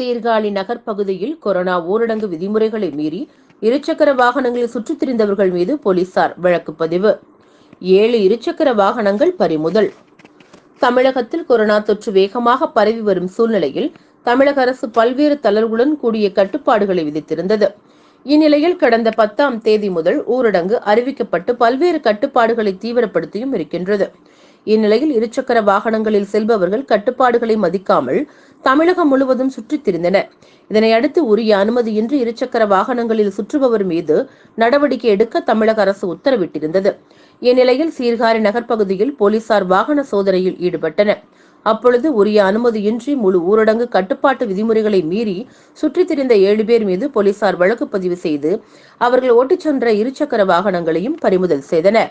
சீர்காழி நகர் பகுதியில் கொரோனா ஊரடங்கு விதிமுறைகளை மீறி இருசக்கர வாகனங்களில் சுற்றித் திரிந்தவர்கள் மீது போலீசார் வழக்கு பதிவு. ஏழு இருசக்கர வாகனங்கள் பறிமுதல். தமிழகத்தில் கொரோனா தொற்று வேகமாக பரவி வரும் சூழ்நிலையில் தமிழக அரசு பல்வேறு தளர்வுடன் கூடிய கட்டுப்பாடுகளை விதித்திருந்தது. இந்நிலையில் கடந்த பத்தாம் தேதி முதல் ஊரடங்கு அறிவிக்கப்பட்டு பல்வேறு கட்டுப்பாடுகளை தீவிரப்படுத்தியும் இருக்கின்றது. இந்நிலையில் இருசக்கர வாகனங்களில் செல்பவர்கள் கட்டுப்பாடுகளை மதிக்காமல் தமிழகம் முழுவதும் சுற்றித் திரிந்தனர் இதனையடுத்து உரிய அனுமதியின்றி இருசக்கர வாகனங்களில் சுற்றுபவர் மீது நடவடிக்கை எடுக்க தமிழக அரசு உத்தரவிட்டிருந்தது. இந்நிலையில் சீர்காழி நகர்ப்பகுதியில் போலீசார் வாகன சோதனையில் ஈடுபட்டனர். அப்பொழுது உரிய அனுமதியின்றி முழு ஊரடங்கு கட்டுப்பாட்டு விதிமுறைகளை மீறி சுற்றித் திரிந்த ஏழு பேர் மீது போலீசார் வழக்கு பதிவு செய்து அவர்கள் ஓட்டிச் சென்ற இருசக்கர வாகனங்களையும் பறிமுதல் செய்தனர்.